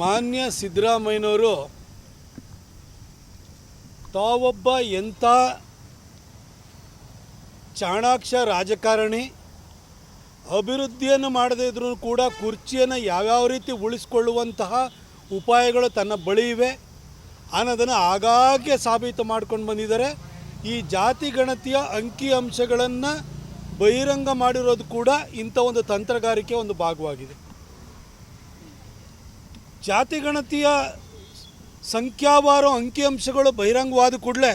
ಮಾನ್ಯ ಸಿದ್ದರಾಮಯ್ಯನವರು ತಾವೊಬ್ಬ ಎಂಥ ಚಾಣಾಕ್ಷ ರಾಜಕಾರಣಿ, ಅಭಿವೃದ್ಧಿಯನ್ನು ಮಾಡದೇ ಇದ್ರೂ ಕೂಡ ಕುರ್ಚಿಯನ್ನು ಯಾವ್ಯಾವ ರೀತಿ ಉಳಿಸ್ಕೊಳ್ಳುವಂತಹ ಉಪಾಯಗಳು ತನ್ನ ಬಳಿ ಇವೆ, ಅನ್ನೋದನ್ನು ಆಗಾಗ್ಗೆ ಸಾಬೀತು ಮಾಡ್ಕೊಂಡು ಬಂದಿದ್ದಾರೆ. ಈ ಜಾತಿ ಗಣತಿಯ ಅಂಕಿ ಅಂಶಗಳನ್ನು ಬಹಿರಂಗ ಮಾಡಿರೋದು ಕೂಡ ಇಂಥ ಒಂದು ತಂತ್ರಗಾರಿಕೆ ಒಂದು ಭಾಗವಾಗಿದೆ. ಜಾತಿ ಗಣತಿಯ ಸಂಖ್ಯಾವಾರು ಅಂಕಿಅಂಶಗಳು ಬಹಿರಂಗವಾದ ಕೂಡಲೇ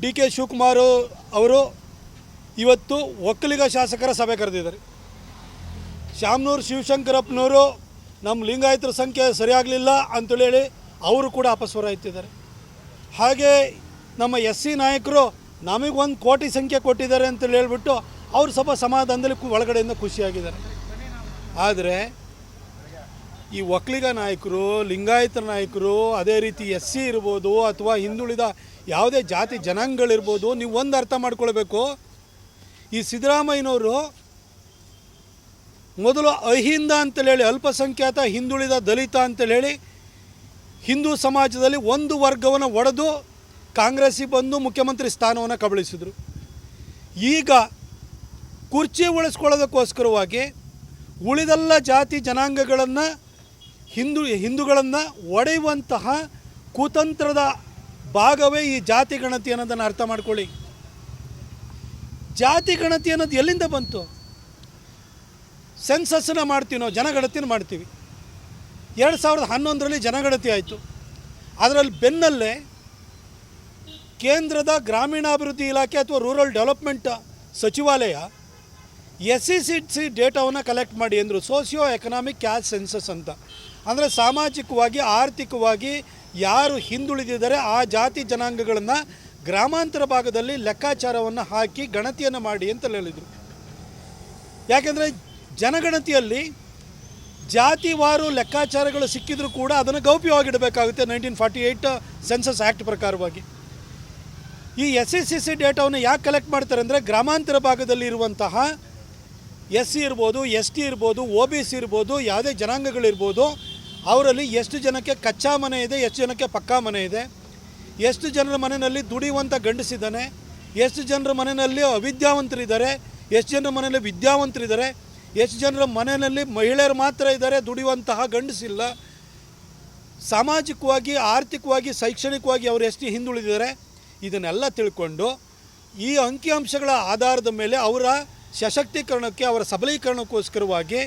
ಡಿ ಕೆ ಶಿವಕುಮಾರ್ ಅವರು ಇವತ್ತು ಒಕ್ಕಲಿಗ ಶಾಸಕರ ಸಭೆ ಕರೆದಿದ್ದಾರೆ. ಶಾಮನೂರು ಶಿವಶಂಕರಪ್ಪನವರು ನಮ್ಮ ಲಿಂಗಾಯತರ ಸಂಖ್ಯೆ ಸರಿಯಾಗಲಿಲ್ಲ ಅಂತೇಳಿ ಅವರು ಕೂಡ ಅಪಸ್ವರ ಎತ್ತಿದ್ದಾರೆ. ಹಾಗೆ ನಮ್ಮ ಎಸ್ ಸಿ ನಾಯಕರು ನಮಗೊಂದು ಕೋಟಿ ಸಂಖ್ಯೆ ಕೊಟ್ಟಿದ್ದಾರೆ ಅಂತೇಳಿ ಹೇಳ್ಬಿಟ್ಟು ಅವರು ಸ್ವಲ್ಪ ಸಮಾಧಾನದಲ್ಲಿ ಒಳಗಡೆಯಿಂದ ಖುಷಿಯಾಗಿದ್ದಾರೆ. ಆದರೆ ಈ ಒಕ್ಕಲಿಗ ನಾಯಕರು, ಲಿಂಗಾಯತ ನಾಯಕರು, ಅದೇ ರೀತಿ ಎಸ್ ಸಿ ಇರ್ಬೋದು ಅಥವಾ ಹಿಂದುಳಿದ ಯಾವುದೇ ಜಾತಿ ಜನಾಂಗಗಳಿರ್ಬೋದು, ನೀವು ಒಂದು ಅರ್ಥ ಮಾಡ್ಕೊಳ್ಬೇಕು. ಈ ಸಿದ್ದರಾಮಯ್ಯನವರು ಮೊದಲು ಅಹಿಂದ ಅಂತೇಳಿ ಅಲ್ಪಸಂಖ್ಯಾತ, ಹಿಂದುಳಿದ ದಲಿತ ಅಂತೇಳಿ ಹಿಂದೂ ಸಮಾಜದಲ್ಲಿ ಒಂದು ವರ್ಗವನ್ನು ಒಡೆದು ಕಾಂಗ್ರೆಸ್ಸಿಗೆ ಬಂದು ಮುಖ್ಯಮಂತ್ರಿ ಸ್ಥಾನವನ್ನು ಕಬಳಿಸಿದರು. ಈಗ ಕುರ್ಚಿ ಉಳಿಸ್ಕೊಳ್ಳೋದಕ್ಕೋಸ್ಕರವಾಗಿ ಉಳಿದೆಲ್ಲ ಜಾತಿ ಜನಾಂಗಗಳನ್ನು ಹಿಂದೂ ಹಿಂದೂಗಳನ್ನು ಒಡೆಯುವಂತಹ ಕುತಂತ್ರದ ಭಾಗವೇ ಈ ಜಾತಿ ಗಣತಿ ಅನ್ನೋದನ್ನು ಅರ್ಥ ಮಾಡ್ಕೊಳ್ಳಿ. ಜಾತಿ ಗಣತಿ ಅನ್ನೋದು ಎಲ್ಲಿಂದ ಬಂತು? ಸೆನ್ಸಸ್ನ ಮಾಡ್ತೀವಿ ನಾವು, ಜನಗಣತಿನ ಮಾಡ್ತೀವಿ. ಎರಡು ಸಾವಿರದ ಹನ್ನೊಂದರಲ್ಲಿ ಜನಗಣತಿ ಆಯಿತು. ಅದರಲ್ಲಿ ಬೆನ್ನಲ್ಲೇ ಕೇಂದ್ರದ ಗ್ರಾಮೀಣಾಭಿವೃದ್ಧಿ ಇಲಾಖೆ ಅಥವಾ ರೂರಲ್ ಡೆವಲಪ್ಮೆಂಟ್ ಸಚಿವಾಲಯ ಎಸ್ ಸಿ ಸಿ ಡೇಟಾವನ್ನು ಕಲೆಕ್ಟ್ ಮಾಡಿ ಅಂದರು, ಸೋಸಿಯೋ ಎಕನಾಮಿಕ್ ಕ್ಯಾಶ್ ಸೆನ್ಸಸ್ ಅಂತ. ಅಂದರೆ ಸಾಮಾಜಿಕವಾಗಿ, ಆರ್ಥಿಕವಾಗಿ ಯಾರು ಹಿಂದುಳಿದಿದ್ದಾರೆ ಆ ಜಾತಿ ಜನಾಂಗಗಳನ್ನು ಗ್ರಾಮಾಂತರ ಭಾಗದಲ್ಲಿ ಲೆಕ್ಕಾಚಾರವನ್ನು ಹಾಕಿ ಗಣತಿಯನ್ನು ಮಾಡಿ ಅಂತ ಹೇಳಿದರು. ಯಾಕೆಂದರೆ ಜನಗಣತಿಯಲ್ಲಿ ಜಾತಿವಾರು ಲೆಕ್ಕಾಚಾರಗಳು ಸಿಕ್ಕಿದರೂ ಕೂಡ ಅದನ್ನು ಗೌಪ್ಯವಾಗಿಡಬೇಕಾಗುತ್ತೆ nineteen forty eight census act ಪ್ರಕಾರವಾಗಿ. ಈ ಎಸ್ ಎಸ್ ಸಿ ಸಿ ಡೇಟಾವನ್ನು ಯಾಕೆ ಕಲೆಕ್ಟ್ ಮಾಡ್ತಾರೆ ಅಂದರೆ ಗ್ರಾಮಾಂತರ ಭಾಗದಲ್ಲಿ ಇರುವಂತಹ ಎಸ್ ಸಿ ಇರ್ಬೋದು ಎಸ್ ಟಿ ಇರ್ಬೋದು ಒ ಬಿ ಸಿ ಇರ್ಬೋದು, ಯಾವುದೇ ಜನಾಂಗಗಳಿರ್ಬೋದು ಅವರಲ್ಲಿ ಎಷ್ಟು ಜನಕ್ಕೆ ಕಚ್ಚಾ ಮನೆ ಇದೆ, ಎಷ್ಟು ಜನಕ್ಕೆ ಪಕ್ಕಾ ಮನೆ ಇದೆ, ಎಷ್ಟು ಜನರ ಮನೆಯಲ್ಲಿ ದುಡಿಯುವಂಥ ಗಂಡಸಿದ್ದಾನೆ, ಎಷ್ಟು ಜನರ ಮನೆಯಲ್ಲಿ ಅವಿದ್ಯಾವಂತರಿದ್ದಾರೆ, ಎಷ್ಟು ಜನರ ಮನೆಯಲ್ಲಿ ವಿದ್ಯಾವಂತರಿದ್ದಾರೆ, ಎಷ್ಟು ಜನರ ಮನೆಯಲ್ಲಿ ಮಹಿಳೆಯರು ಮಾತ್ರ ಇದ್ದಾರೆ, ದುಡಿಯುವಂತಹ ಗಂಡಸಿಲ್ಲ. ಸಾಮಾಜಿಕವಾಗಿ, ಆರ್ಥಿಕವಾಗಿ, ಶೈಕ್ಷಣಿಕವಾಗಿ ಅವರು ಎಷ್ಟು ಹಿಂದುಳಿದಿದ್ದಾರೆ, ಇದನ್ನೆಲ್ಲ ತಿಳ್ಕೊಂಡು ಈ ಅಂಕಿಅಂಶಗಳ ಆಧಾರದ ಮೇಲೆ ಅವರ ಸಶಕ್ತೀಕರಣಕ್ಕೆ, ಅವರ ಸಬಲೀಕರಣಕ್ಕೋಸ್ಕರವಾಗಿ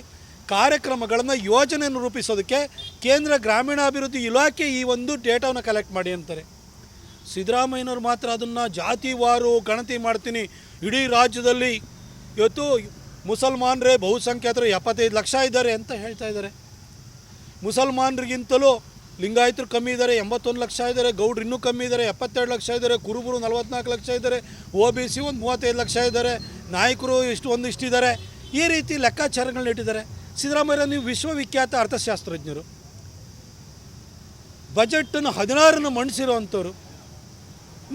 ಕಾರ್ಯಕ್ರಮಗಳನ್ನು ಯೋಜನೆಯನ್ನು ರೂಪಿಸೋದಕ್ಕೆ ಕೇಂದ್ರ ಗ್ರಾಮೀಣಾಭಿವೃದ್ಧಿ ಇಲಾಖೆ ಈ ಒಂದು ಡೇಟಾವನ್ನು ಕಲೆಕ್ಟ್ ಮಾಡಿ ಅಂತಾರೆ. ಸಿದ್ದರಾಮಯ್ಯನವ್ರು ಮಾತ್ರ ಅದನ್ನು ಜಾತಿವಾರು ಗಣತಿ ಮಾಡ್ತೀನಿ. ಇಡೀ ರಾಜ್ಯದಲ್ಲಿ ಇವತ್ತು ಮುಸಲ್ಮಾನರೇ ಬಹುಸಂಖ್ಯಾತರು ಎಪ್ಪತ್ತೈದು ಲಕ್ಷ ಇದ್ದಾರೆ ಅಂತ ಹೇಳ್ತಾ ಇದ್ದಾರೆ. ಮುಸಲ್ಮಾನರಿಗಿಂತಲೂ ಲಿಂಗಾಯತರು ಕಮ್ಮಿ ಇದ್ದಾರೆ, ಎಂಬತ್ತೊಂದು ಲಕ್ಷ ಇದ್ದಾರೆ, ಗೌಡ್ರು ಇನ್ನೂ ಕಮ್ಮಿ ಇದ್ದಾರೆ, ಎಪ್ಪತ್ತೆರಡು ಲಕ್ಷ ಇದ್ದಾರೆ, ಕುರುಬರು ನಲವತ್ನಾಲ್ಕು ಲಕ್ಷ ಇದ್ದಾರೆ ಒ ಬಿ ಸಿ ಒಂದು ಮೂವತ್ತೈದು ಲಕ್ಷ ಇದ್ದಾರೆ, ನಾಯಕರು ಇಷ್ಟು ಒಂದಿಷ್ಟಿದ್ದಾರೆ. ಈ ರೀತಿ ಲೆಕ್ಕಾಚಾರಗಳನ್ನ ಇಟ್ಟಿದ್ದಾರೆ. ಸಿದ್ದರಾಮಯ್ಯ ನೀವು ವಿಶ್ವವಿಖ್ಯಾತ ಅರ್ಥಶಾಸ್ತ್ರಜ್ಞರು. ಬಜೆಟನ್ನು ಹದಿನಾರನ್ನು ಮಂಡಿಸಿರುವಂಥವ್ರು.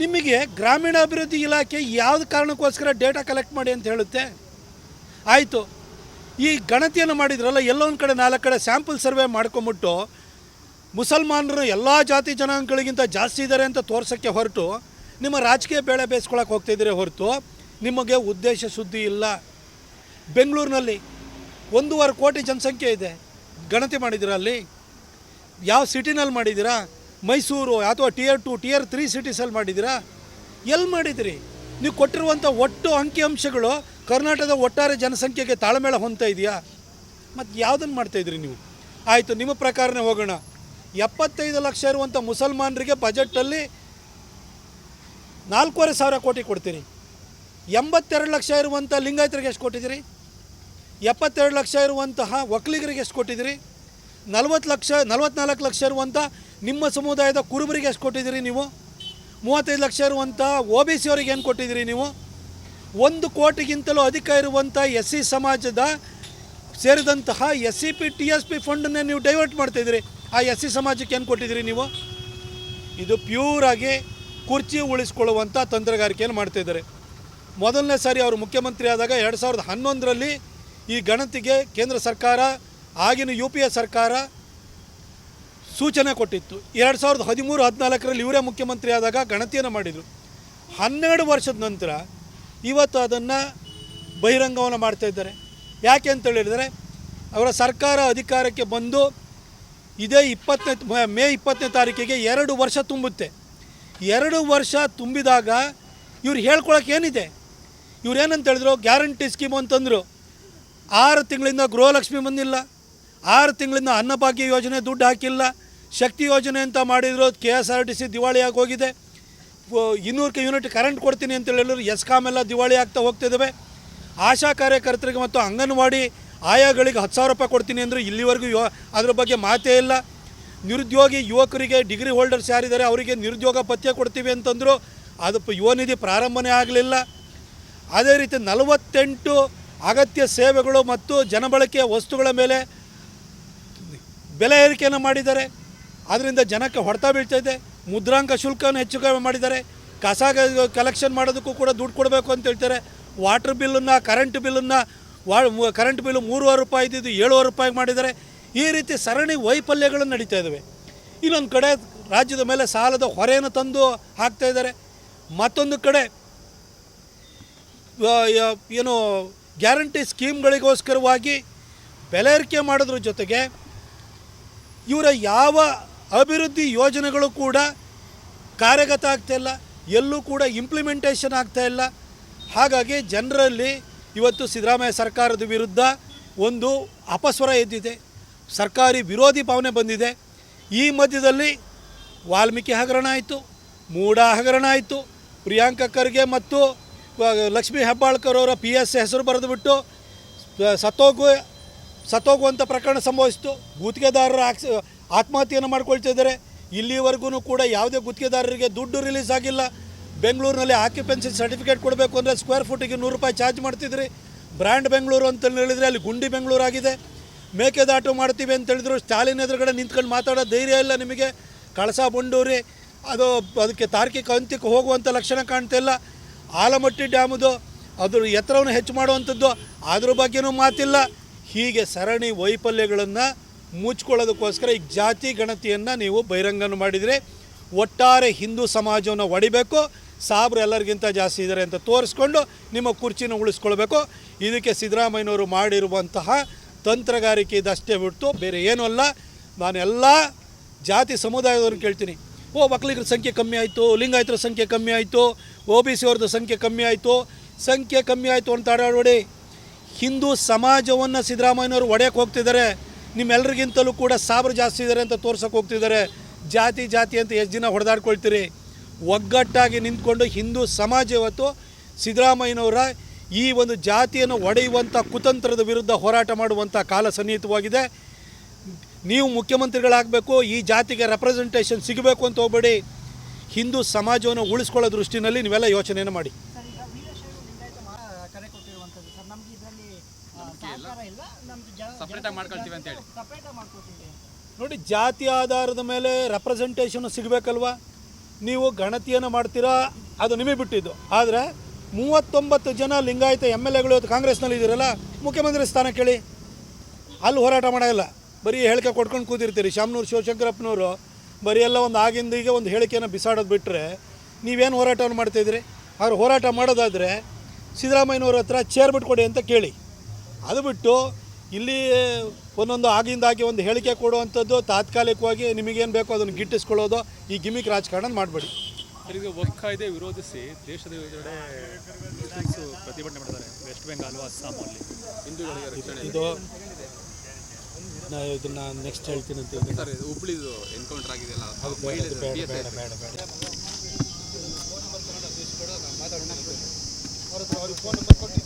ನಿಮಗೆ ಗ್ರಾಮೀಣಾಭಿವೃದ್ಧಿ ಇಲಾಖೆ ಯಾವ ಕಾರಣಕ್ಕೋಸ್ಕರ ಡೇಟಾ ಕಲೆಕ್ಟ್ ಮಾಡಿ ಅಂತ ಹೇಳುತ್ತೆ? ಆಯಿತು. ಈ ಗಣತಿಯನ್ನು ಮಾಡಿದ್ರಲ್ಲ, ಎಲ್ಲೊಂದು ಕಡೆ ನಾಲ್ಕು ಕಡೆ ಸ್ಯಾಂಪಲ್ ಸರ್ವೆ ಮಾಡ್ಕೊಂಬಿಟ್ಟು ಮುಸಲ್ಮಾನರು ಎಲ್ಲ ಜಾತಿ ಜನಾಂಗಗಳಿಗಿಂತ ಜಾಸ್ತಿ ಇದ್ದಾರೆ ಅಂತ ತೋರ್ಸೋಕ್ಕೆ ಹೊರಟು, ನಿಮ್ಮ ರಾಜಕೀಯ ಬೇಳೆ ಬೇಯಿಸ್ಕೊಳಕ್ಕೆ ಹೋಗ್ತಿದ್ದೀರಿ ಹೊರತು, ನಿಮಗೆ ಉದ್ದೇಶ ಸುದ್ದಿ ಇಲ್ಲ. ಬೆಂಗಳೂರಿನಲ್ಲಿ ಒಂದೂವರೆ ಕೋಟಿ ಜನಸಂಖ್ಯೆ ಇದೆ. ಗಣತಿ ಮಾಡಿದ್ದೀರಾ ಅಲ್ಲಿ? ಯಾವ ಸಿಟಿನಲ್ಲಿ ಮಾಡಿದ್ದೀರಾ? ಮೈಸೂರು, ಅಥವಾ ಟಿಯರ್ ಟು ಟಿಯರ್ ತ್ರೀ ಸಿಟೀಸಲ್ಲಿ ಮಾಡಿದ್ದೀರಾ? ಎಲ್ಲಿ ಮಾಡಿದಿರಿ? ನೀವು ಕೊಟ್ಟಿರುವಂಥ ಒಟ್ಟು ಅಂಕಿಅಂಶಗಳು ಕರ್ನಾಟಕದ ಒಟ್ಟಾರೆ ಜನಸಂಖ್ಯೆಗೆ ತಾಳಮೇಳ ಹೊಂದ್ತಾ ಇದೆಯಾ? ಮತ್ತು ಯಾವುದನ್ನು ಮಾಡ್ತಾಯಿದ್ರಿ ನೀವು? ಆಯಿತು, ನಿಮ್ಮ ಪ್ರಕಾರನೇ ಹೋಗೋಣ. ಎಪ್ಪತ್ತೈದು ಲಕ್ಷ ಇರುವಂಥ ಮುಸಲ್ಮಾನರಿಗೆ ಬಜೆಟಲ್ಲಿ ನಾಲ್ಕೂವರೆ ಸಾವಿರ ಕೋಟಿ ಕೊಡ್ತೀರಿ. ಎಂಬತ್ತೆರಡು ಲಕ್ಷ ಇರುವಂಥ ಲಿಂಗಾಯತರಿಗೆ ಎಷ್ಟು ಕೊಟ್ಟಿದ್ದೀರಿ? ಎಪ್ಪತ್ತೆರಡು ಲಕ್ಷ ಇರುವಂತಹ ಒಕ್ಕಲಿಗರಿಗೆ ಎಷ್ಟು ಕೊಟ್ಟಿದ್ದೀರಿ? ನಲವತ್ತು ಲಕ್ಷ, ನಲ್ವತ್ನಾಲ್ಕು ಲಕ್ಷ ಇರುವಂಥ ನಿಮ್ಮ ಸಮುದಾಯದ ಕುರುಬರಿಗೆ ಎಷ್ಟು ಕೊಟ್ಟಿದ್ದೀರಿ ನೀವು? ಮೂವತ್ತೈದು ಲಕ್ಷ ಇರುವಂಥ ಒ ಬಿ ಸಿ ಅವರಿಗೆ ಏನು ಕೊಟ್ಟಿದ್ದೀರಿ ನೀವು? ಒಂದು ಕೋಟಿಗಿಂತಲೂ ಅಧಿಕ ಇರುವಂಥ ಎಸ್ ಸಿ ಸಮಾಜದ ಸೇರಿದಂತಹ S C P, T S P ಫಂಡನ್ನೇ ನೀವು ಡೈವರ್ಟ್ ಮಾಡ್ತಾಯಿದ್ದೀರಿ ಆ ಎಸ್ ಸಿ ಸಮಾಜಕ್ಕೆ ಏನು ಕೊಟ್ಟಿದ್ದೀರಿ ನೀವು? ಇದು ಪ್ಯೂರಾಗಿ ಕುರ್ಚಿ ಉಳಿಸ್ಕೊಳ್ಳುವಂಥ ತಂತ್ರಗಾರಿಕೆಯನ್ನು ಮಾಡ್ತಾಯಿದ್ದಾರೆ ಮೊದಲನೇ ಸಾರಿ ಅವರು ಮುಖ್ಯಮಂತ್ರಿ ಆದಾಗ ಎರಡು ಸಾವಿರದ ಹನ್ನೊಂದರಲ್ಲಿ ಈ ಗಣತಿಗೆ ಕೇಂದ್ರ ಸರ್ಕಾರ, ಆಗಿನ ಯು ಪಿ ಎ ಸರ್ಕಾರ ಸೂಚನೆ ಕೊಟ್ಟಿತ್ತು. ಎರಡು ಸಾವಿರದ ಹದಿಮೂರು, ಹದಿನಾಲ್ಕರಲ್ಲಿ ಇವರೇ ಮುಖ್ಯಮಂತ್ರಿ ಆದಾಗ ಗಣತಿಯನ್ನು ಮಾಡಿದರು. ಹನ್ನೆರಡು ವರ್ಷದ ನಂತರ ಇವತ್ತು ಅದನ್ನು ಬಹಿರಂಗವನ್ನು ಮಾಡ್ತಾ ಇದ್ದಾರೆ. ಯಾಕೆ ಅಂತ ಹೇಳಿದರೆ, ಅವರ ಸರ್ಕಾರ ಅಧಿಕಾರಕ್ಕೆ ಬಂದು ಇದೇ ಇಪ್ಪತ್ತನೇ ಮೇ ಇಪ್ಪತ್ತನೇ ತಾರೀಕಿಗೆ ಎರಡು ವರ್ಷ ತುಂಬುತ್ತೆ. ಎರಡು ವರ್ಷ ತುಂಬಿದಾಗ ಇವ್ರು ಹೇಳ್ಕೊಳಕ್ಕೆ ಏನಿದೆ? ಇವ್ರು ಏನಂತ ಹೇಳಿದ್ರು? ಗ್ಯಾರಂಟಿ ಸ್ಕೀಮ್ ಅಂತಂದರು. ಆರು ತಿಂಗಳಿಂದ ಗೃಹಲಕ್ಷ್ಮಿ ಬಂದಿಲ್ಲ. ಆರು ತಿಂಗಳಿಂದ ಅನ್ನಭಾಗ್ಯ ಯೋಜನೆ ದುಡ್ಡು ಹಾಕಿಲ್ಲ. ಶಕ್ತಿ ಯೋಜನೆ ಅಂತ ಮಾಡಿದ್ರು K S R T C ದಿವಾಳಿಯಾಗಿ ಹೋಗಿದೆ. ಇನ್ನೂರಕ್ಕೆ ಯೂನಿಟ್ ಕರೆಂಟ್ ಕೊಡ್ತೀನಿ ಅಂತ ಹೇಳಿದ್ರು. ಎಸ್ಕಾಮ್ ಎಲ್ಲ ದಿವಾಳಿ ಆಗ್ತಾ ಹೋಗ್ತಿದ್ದಾವೆ ಆಶಾ ಕಾರ್ಯಕರ್ತರಿಗೆ ಮತ್ತು ಅಂಗನವಾಡಿ ಆಯಾಗಳಿಗೆ ಹತ್ತು ಸಾವಿರ ರೂಪಾಯಿ ಕೊಡ್ತೀನಿ ಅಂದರೆ ಇಲ್ಲಿವರೆಗೂ ಯೋ, ಅದ್ರ ಬಗ್ಗೆ ಮಾತೇ ಇಲ್ಲ. ನಿರುದ್ಯೋಗಿ ಯುವಕರಿಗೆ ಡಿಗ್ರಿ ಹೋಲ್ಡರ್ಸ್ ಯಾರಿದ್ದಾರೆ ಅವರಿಗೆ ನಿರುದ್ಯೋಗ ಪತ್ತೆ ಕೊಡ್ತೀವಿ ಅಂತಂದರು. ಅದು ಪ- ಯುವ ನಿಧಿ ಪ್ರಾರಂಭನೇ ಆಗಲಿಲ್ಲ. ಅದೇ ರೀತಿ ನಲವತ್ತೆಂಟು ಅಗತ್ಯ ಸೇವೆಗಳು ಮತ್ತು ಜನಬಳಕೆಯ ವಸ್ತುಗಳ ಮೇಲೆ ಬೆಲೆ ಏರಿಕೆಯನ್ನು ಮಾಡಿದ್ದಾರೆ. ಅದರಿಂದ ಜನಕ್ಕೆ ಹೊಡೆತ ಬೀಳ್ತಾಯಿದೆ ಮುದ್ರಾಂಕ ಶುಲ್ಕವನ್ನು ಹೆಚ್ಚು ಕಡಿಮೆ ಮಾಡಿದ್ದಾರೆ. ಕಸ ಕಲೆಕ್ಷನ್ ಮಾಡೋದಕ್ಕೂ ಕೂಡ ದುಡ್ಡು ಕೊಡಬೇಕು ಅಂತ ಹೇಳ್ತಾರೆ. ವಾಟರ್ ಬಿಲ್ಲನ್ನು ಕರೆಂಟ್ ಬಿಲ್ಲನ್ನು ವಾ ಕರೆಂಟ್ ಬಿಲ್ಲು ಮೂರುವರೆ ರೂಪಾಯಿ ಇದ್ದಿದ್ದು ಏಳುವರೆ ರೂಪಾಯಿ ಮಾಡಿದ್ದಾರೆ. ಈ ರೀತಿ ಸರಣಿ ವೈಫಲ್ಯಗಳು ನಡೀತಾ ಇದ್ದಾವೆ. ಇನ್ನೊಂದು ಕಡೆ ರಾಜ್ಯದ ಮೇಲೆ ಸಾಲದ ಹೊರೆಯನ್ನು ತಂದು ಹಾಕ್ತಾ ಇದ್ದಾರೆ. ಮತ್ತೊಂದು ಕಡೆ ಏನು ಗ್ಯಾರಂಟಿ ಸ್ಕೀಮ್ಗಳಿಗೋಸ್ಕರವಾಗಿ ಬೆಲೆ ಏರಿಕೆ ಮಾಡೋದ್ರ ಜೊತೆಗೆ ಇವರ ಯಾವ ಅಭಿವೃದ್ಧಿ ಯೋಜನೆಗಳು ಕೂಡ ಕಾರ್ಯಗತ ಆಗ್ತಾಯಿಲ್ಲ ಎಲ್ಲೂ ಕೂಡ ಇಂಪ್ಲಿಮೆಂಟೇಷನ್ ಆಗ್ತಾಯಿಲ್ಲ ಹಾಗಾಗಿ ಜನರಲ್ಲಿ ಇವತ್ತು ಸಿದ್ದರಾಮಯ್ಯ ಸರ್ಕಾರದ ವಿರುದ್ಧ ಒಂದು ಅಪಸ್ವರ ಎದ್ದಿದೆ, ಸರ್ಕಾರಿ ವಿರೋಧಿ ಭಾವನೆ ಬಂದಿದೆ. ಈ ಮಧ್ಯದಲ್ಲಿ ವಾಲ್ಮೀಕಿ ಹಗರಣ ಆಯಿತು, ಮೂಡ ಹಗರಣ ಆಯಿತು, ಪ್ರಿಯಾಂಕ ಖರ್ಗೆ ಮತ್ತು ಲಕ್ಷ್ಮೀ ಹೆಬ್ಬಾಳ್ಕರ್ ಅವರ ಪಿ ಎಸ್ ಹೆಸರು ಬರೆದುಬಿಟ್ಟು ಸತ್ತೋಗು ಸತ್ತೋಗುವಂಥ ಪ್ರಕರಣ ಸಂಭವಿಸಿತು. ಗುತ್ತಿಗೆದಾರರ ಆಕ್ಸ್ ಆತ್ಮಹತ್ಯೆಯನ್ನು ಮಾಡ್ಕೊಳ್ತಿದ್ದಾರೆ ಇಲ್ಲಿವರೆಗೂ ಕೂಡ ಯಾವುದೇ ಗುತ್ತಿಗೆದಾರರಿಗೆ ದುಡ್ಡು ರಿಲೀಸ್ ಆಗಿಲ್ಲ. ಬೆಂಗಳೂರಿನಲ್ಲಿ ಆಕ್ಯುಪೆನ್ಸಿ ಸರ್ಟಿಫಿಕೇಟ್ ಕೊಡಬೇಕು ಅಂದರೆ ಸ್ಕ್ವೇರ್ ಫೂಟಿಗೆ ನೂರು ರೂಪಾಯಿ ಚಾರ್ಜ್ ಮಾಡ್ತಿದ್ರಿ. ಬ್ರ್ಯಾಂಡ್ ಬೆಂಗಳೂರು ಅಂತ ಹೇಳಿದರೆ ಅಲ್ಲಿ ಗುಂಡಿ ಬೆಂಗಳೂರು ಆಗಿದೆ. ಮೇಕೆದಾಟು ಮಾಡ್ತೀವಿ ಅಂತ ಹೇಳಿದ್ರು. ಸ್ಟಾಲಿನ್ ಎದುರುಗಡೆ ನಿಂತ್ಕೊಂಡು ಮಾತಾಡೋ ಧೈರ್ಯ ಇಲ್ಲ ನಿಮಗೆ. ಕಳಸ ಬಂಡೂರಿ. ಅದು ಅದಕ್ಕೆ ತಾರ್ಕಿಕ ಅಂತ್ಯಕ್ಕೆ ಹೋಗುವಂಥ ಲಕ್ಷಣ ಕಾಣ್ತಾ ಇಲ್ಲ. ಆಲಮಟ್ಟಿ ಡ್ಯಾಮದು ಅದರ ಎತ್ತರವನ್ನು ಹೆಚ್ಚು ಮಾಡುವಂಥದ್ದು ಅದ್ರ ಬಗ್ಗೆನೂ ಮಾತಿಲ್ಲ. ಹೀಗೆ ಸರಣಿ ವೈಫಲ್ಯಗಳನ್ನು ಮುಚ್ಕೊಳ್ಳೋದಕ್ಕೋಸ್ಕರ ಈ ಜಾತಿ ಗಣತಿಯನ್ನು ನೀವು ಬಹಿರಂಗನ ಮಾಡಿದರೆ ಒಟ್ಟಾರೆ ಹಿಂದೂ ಸಮಾಜವನ್ನು ಒಡಿಬೇಕು. ಸಾಬ್ರು ಎಲ್ಲರಿಗಿಂತ ಜಾಸ್ತಿ ಇದ್ದಾರೆ ಅಂತ ತೋರಿಸ್ಕೊಂಡು ನಿಮ್ಮ ಕುರ್ಚಿನ ಉಳಿಸ್ಕೊಳ್ಬೇಕು. ಇದಕ್ಕೆ ಸಿದ್ದರಾಮಯ್ಯನವರು ಮಾಡಿರುವಂತಹ ತಂತ್ರಗಾರಿಕೆ ಇದಷ್ಟೇ ಬಿಟ್ಟು ಬೇರೆ ಏನೂ ಅಲ್ಲ. ನಾನು ಎಲ್ಲ ಜಾತಿ ಸಮುದಾಯದವ್ರನ್ನ ಕೇಳ್ತೀನಿ. ಓ ಒಕ್ಕಲಿಗರ ಸಂಖ್ಯೆ ಕಮ್ಮಿ ಆಯಿತು, ಲಿಂಗಾಯತರ ಸಂಖ್ಯೆ ಕಮ್ಮಿ ಆಯಿತು. ಒ ಬಿ ಸಿ ಅವ್ರದ್ದು ಸಂಖ್ಯೆ ಕಮ್ಮಿ ಆಯಿತು. ಸಂಖ್ಯೆ ಕಮ್ಮಿ ಆಯಿತು ಅಂತ ಆಡಾಡಬೇಡಿ ಹಿಂದೂ ಸಮಾಜವನ್ನು ಸಿದ್ದರಾಮಯ್ಯನವರು ಒಡೆಯಕ್ಕೆ ಹೋಗ್ತಿದ್ದಾರೆ. ನಿಮ್ಮೆಲ್ಲರಿಗಿಂತಲೂ ಕೂಡ ಸಾವಿರ ಜಾಸ್ತಿ ಇದ್ದಾರೆ ಅಂತ ತೋರ್ಸೋಕೆ ಹೋಗ್ತಿದ್ದಾರೆ. ಜಾತಿ ಜಾತಿ ಅಂತ ಎಷ್ಟು ದಿನ ಹೊಡೆದಾಡ್ಕೊಳ್ತೀರಿ? ಒಗ್ಗಟ್ಟಾಗಿ ನಿಂತ್ಕೊಂಡು ಹಿಂದೂ ಸಮಾಜ ಇವತ್ತು ಸಿದ್ದರಾಮಯ್ಯನವರ ಈ ಒಂದು ಜಾತಿಯನ್ನು ಒಡೆಯುವಂಥ ಕುತಂತ್ರದ ವಿರುದ್ಧ ಹೋರಾಟ ಮಾಡುವಂಥ ಕಾಲ ಸನ್ನಿಹಿತವಾಗಿದೆ. ನೀವು ಮುಖ್ಯಮಂತ್ರಿಗಳಾಗಬೇಕು, ಈ ಜಾತಿಗೆ ರೆಪ್ರೆಸೆಂಟೇಷನ್ ಸಿಗಬೇಕು ಅಂತ ಹೋಗ್ಬೇಡಿ. ಹಿಂದೂ ಸಮಾಜವನ್ನು ಉಳಿಸ್ಕೊಳ್ಳೋ ದೃಷ್ಟಿನಲ್ಲಿ ನೀವೆಲ್ಲ ಯೋಚನೆಯನ್ನು ಮಾಡಿ. ನೋಡಿ ಜಾತಿ ಆಧಾರದ ಮೇಲೆ ರೆಪ್ರೆಸೆಂಟೇಷನ್ ಸಿಗಬೇಕಲ್ವಾ? ನೀವು ಗಣತಿಯನ್ನು ಮಾಡ್ತೀರಾ? ಅದು ನಿಮಗೆ ಬಿಟ್ಟಿದ್ದು. ಆದರೆ ಮೂವತ್ತೊಂಬತ್ತು ಜನ ಲಿಂಗಾಯತ ಎಂ ಎಲ್ ಎಗಳು ಇವತ್ತು ಕಾಂಗ್ರೆಸ್ನಲ್ಲಿ ಇದ್ದೀರಲ್ಲ ಮುಖ್ಯಮಂತ್ರಿ ಸ್ಥಾನ ಕೇಳಿ. ಅಲ್ಲಿ ಹೋರಾಟ ಮಾಡೋಲ್ಲ. ಬರೀ ಹೇಳಿಕೆ ಕೊಟ್ಕೊಂಡು ಕೂತಿರ್ತೀರಿ. ಶಾಮನೂರು ಶಿವಶಂಕರಪ್ಪನವರು ಬರೀ ಎಲ್ಲ ಒಂದು ಆಗಿಂದ ಈಗ ಒಂದು ಹೇಳಿಕೆಯನ್ನು ಬಿಸಾಡೋದು ಬಿಟ್ಟರೆ ನೀವೇನು ಹೋರಾಟವನ್ನು ಮಾಡ್ತಾಯಿದ್ರಿ ಅವ್ರು ಹೋರಾಟ ಮಾಡೋದಾದರೆ ಸಿದ್ದರಾಮಯ್ಯನವ್ರ ಹತ್ರ ಚೇರ್ ಬಿಟ್ಕೊಡಿ ಅಂತ ಕೇಳಿ. ಅದು ಬಿಟ್ಟು ಇಲ್ಲಿ ಒಂದೊಂದು ಆಗಿಂದಾಗಿ ಒಂದು ಹೇಳಿಕೆ ಕೊಡುವಂಥದ್ದು ತಾತ್ಕಾಲಿಕವಾಗಿ ನಿಮಗೇನು ಬೇಕೋ ಅದನ್ನು ಗಿಟ್ಟಿಸ್ಕೊಳ್ಳೋದು ಈ ಗಿಮಿಕ್ ರಾಜಕಾರಣ ಮಾಡಬೇಡಿ. ಈಗ ಕಾಯ್ದೆ ವಿರೋಧಿಸಿ ದೇಶದ ವಿವಿಧೆಡೆ ಪ್ರತಿಭಟನೆ ಮಾಡಿದ್ದಾರೆ. ವೆಸ್ಟ್ ಬೆಂಗಾಲು ಅಸ್ಸಾಮಲ್ಲಿ ಹಿಂದೂಗಳಿಗೆ ರಕ್ಷಣೆ ಇದು ನಾ ಇದನ್ನ ನೆಕ್ಸ್ಟ್ ಹೇಳ್ತೀನಿ ಅಂತ ಹೇಳ್ತೀನಿ. ಇದು ಹುಬ್ಳಿದು ಎನ್ಕೌಂಟರ್ ಆಗಿದೆಯಲ್ಲ ಅದು ಬೇಡ ಬೇಡ ಬೇಡ ಬೇಡ ಬೇಡ. ಅವ್ರ ಫೋನ್ ನಂಬರ್ ಕೊಟ್ಟು